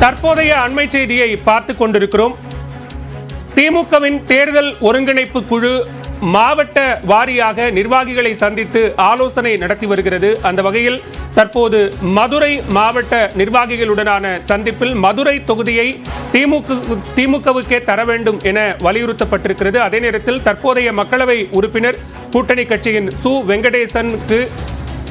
தற்போதைய அண்மை செய்தியை பார்த்து கொண்டிருக்கிறோம். திமுகவின் தேர்தல் ஒருங்கிணைப்பு குழு மாவட்ட வாரியாக நிர்வாகிகளை சந்தித்து ஆலோசனை நடத்தி வருகிறது. அந்த வகையில் தற்போது மதுரை மாவட்ட நிர்வாகிகளுடனான சந்திப்பில் மதுரை தொகுதியை திமுக திமுகவுக்கே தர வேண்டும் என வலியுறுத்தப்பட்டிருக்கிறது. அதே நேரத்தில் தற்போதைய மக்களவை உறுப்பினர் கூட்டணி கட்சியின் சு. வெங்கடேசனுக்கு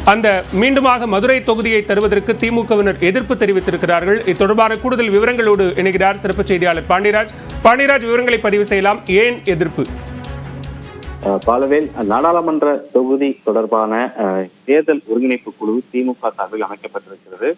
அந்த மீண்டுமாக மதுரை தொகுதியை தருவதற்கு திமுகவினர் எதிர்ப்பு தெரிவித்திருக்கிறார்கள். இது தொடர்பான கூடுதல் விவரங்களோடு இணைகிறார் சிறப்பு செய்தியாளர் பாண்டியராஜ். பாண்டியராஜ் விவரங்களை பதிவு செய்யலாம். ஏன் எதிர்ப்பு? பாலவேல் நாடாளுமன்ற தொகுதி தொடர்பான அஹ், தேர்தல் ஒருங்கிணைப்பு குழு திமுக சார்பில் அமைக்கப்பட்டிருக்கிறது.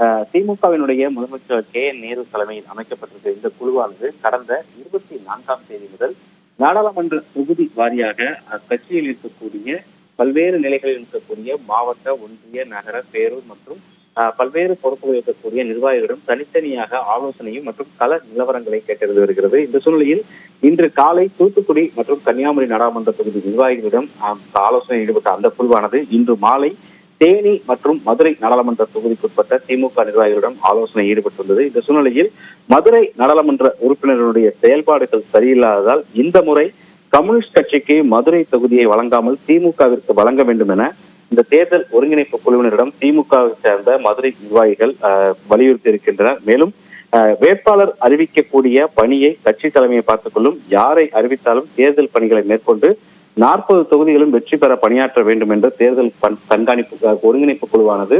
அஹ், திமுகவினுடைய முதலமைச்சர் கே. என். நேரு தலைமையில் அமைக்கப்பட்டிருக்கிற இந்த குழுவானது கடந்த இருபத்தி நான்காம் தேதி முதல் நாடாளுமன்ற தொகுதி வாரியாக அக்கட்சியில் இருக்கக்கூடிய பல்வேறு நிலைகளில் இருக்கக்கூடிய மாவட்ட ஒன்றிய நகர பேரூர் மற்றும் பல்வேறு பொறுப்புகளில் இருக்கக்கூடிய நிர்வாகிகளிடம் தனித்தனியாக ஆலோசனையும் மற்றும் கள நிலவரங்களை கேட்டறிந்து வருகிறது. இந்த சூழ்நிலையில் இன்று காலை தூத்துக்குடி மற்றும் கன்னியாகுமரி நாடாளுமன்ற தொகுதி நிர்வாகிகளிடம் ஆலோசனை ஈடுபட்ட அந்த குழுவானது இன்று மாலை தேனி மற்றும் மதுரை நாடாளுமன்ற தொகுதிக்குட்பட்ட திமுக நிர்வாகிகளிடம் ஆலோசனை ஈடுபட்டுள்ளது. இந்த சூழ்நிலையில் மதுரை நாடாளுமன்ற உறுப்பினர்களுடைய செயல்பாடுகள் சரியில்லாததால் இந்த முறை கம்யூனிஸ்ட் கட்சிக்கு மதுரை தொகுதியை வழங்காமல் திமுகவிற்கு வழங்க வேண்டும் என இந்த தேர்தல் ஒருங்கிணைப்பு குழுவினரிடம் திமுகவை சேர்ந்த மதுரை நிர்வாகிகள் வலியுறுத்தி இருக்கின்றனர். மேலும் வேட்பாளர் அறிவிக்கக்கூடிய பணியை கட்சி தலைமையை பார்த்துக் கொள்ளும் யாரை அறிவித்தாலும் தேர்தல் பணிகளை மேற்கொண்டு நாற்பது தொகுதிகளும் வெற்றி பெற பணியாற்ற வேண்டும் என்று தேர்தல் பண்- கண்காணிப்பு ஒருங்கிணைப்பு குழுவானது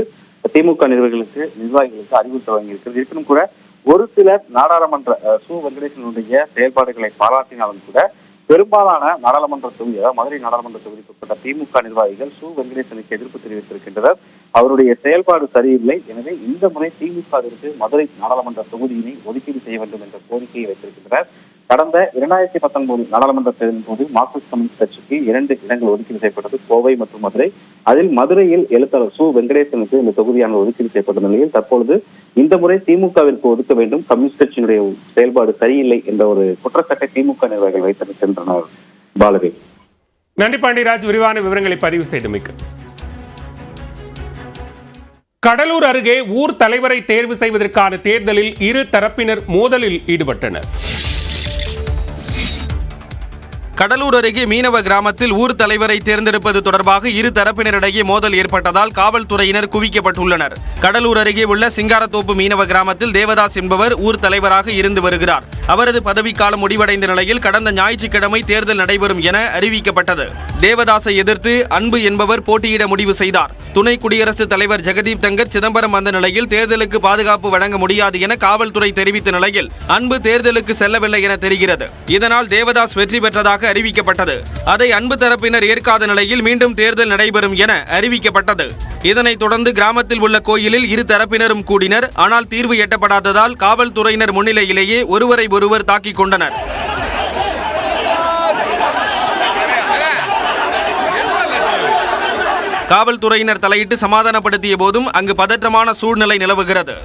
திமுக நிர்வாகிகளுக்கு நிர்வாகிகளுக்கு அறிவுறுத்த வழங்கியிருக்கிறது. இருப்பினும் கூட ஒரு சிலர் நாடாளுமன்ற சு. வெங்கடேசனுடைய செயல்பாடுகளை பாராட்டினாலும் கூட பெரும்பாலான நாடாளுமன்ற தொகுதி அதாவது மதுரை நாடாளுமன்ற தொகுதிக்குட்பட்ட திமுக நிர்வாகிகள் சு. வெங்கடேசனுக்கு எதிர்ப்பு தெரிவித்திருக்கின்றனர். அவருடைய செயல்பாடு சரியில்லை. எனவே இந்த முறை திமுகவிற்கு மதுரை நாடாளுமன்ற தொகுதியினை ஒதுக்கீடு செய்ய வேண்டும் என்ற கோரிக்கையை வைத்திருக்கின்றனர். கடந்த இரண்டாயிரத்தி பத்தொன்பது நாடாளுமன்ற தேர்தலின் போது மார்க்சிஸ்ட் கம்யூனிஸ்ட் கட்சிக்கு இரண்டு இடங்கள் ஒதுக்கீடு செய்யப்பட்டது கோவை மற்றும் மதுரை. அதில் மதுரையில் எழுத்தாளர் சு. வெங்கடேசனுக்கு இந்த தொகுதியானது ஒதுக்கீடு செய்யப்பட்ட நிலையில் தற்பொழுது இந்த முறை திமுகவிற்கு ஒதுக்க வேண்டும். கம்யூனிஸ்ட் கட்சியினுடைய செயல்பாடு சரியில்லை என்ற ஒரு குற்றச்சாட்டை திமுக நிர்வாகிகள் வைத்திருக்கின்றனர். பாலவே நன்றி பாண்டியராஜ் விரிவான விவரங்களை பதிவு செய்தமைக்கு. கடலூர் அருகே ஊர் தலைவரை தேர்வு செய்வதற்கான தேர்தலில் இரு தரப்பினர் மோதலில் ஈடுபட்டனர். கடலூர் அருகே மீனவ கிராமத்தில் ஊர் தலைவரை தேர்ந்தெடுப்பது தொடர்பாக இரு தரப்பினரிடையே மோதல் ஏற்பட்டதால் காவல்துறையினர் குவிக்கப்பட்டுள்ளனர். கடலூர் அருகே உள்ள சிங்காரத்தோப்பு மீனவ கிராமத்தில் தேவதாஸ் என்பவர் ஊர் தலைவராக இருந்து வருகிறார். அவரது பதவிக்காலம் முடிவடைந்த நிலையில் கடந்த ஞாயிற்றுக்கிழமை தேர்தல் நடைபெறும் என அறிவிக்கப்பட்டது. தேவதாசை எதிர்த்து அன்பு என்பவர் போட்டியிட முடிவு செய்தார். துணை குடியரசுத் தலைவர் ஜெகதீப் தங்கர் சிதம்பரம் வந்த நிலையில் தேர்தலுக்கு பாதுகாப்பு வழங்க முடியாது என காவல்துறை தெரிவித்த நிலையில் அன்பு தேர்தலுக்கு செல்லவில்லை என தெரிகிறது. இதனால் தேவதாஸ் வெற்றி பெற்றதாக அறிவிக்கப்பட்டது. அதை அன்பு தரப்பினர் ஏற்காத நிலையில் மீண்டும் தேர்தல் நடைபெறும் என அறிவிக்கப்பட்டது. இதனைத் தொடர்ந்து கிராமத்தில் உள்ள கோயிலில் இரு தரப்பினரும் கூடினர். ஆனால் தீர்வு எட்டப்படாததால் காவல்துறையினர் முன்னிலையிலேயே ஒருவரை ஒருவர் தாக்கிக் கொண்டனர். காவல்துறையினர் தலையிட்டு சமாதானப்படுத்திய போதும் அங்கு பதற்றமான சூழ்நிலை நிலவுகிறது.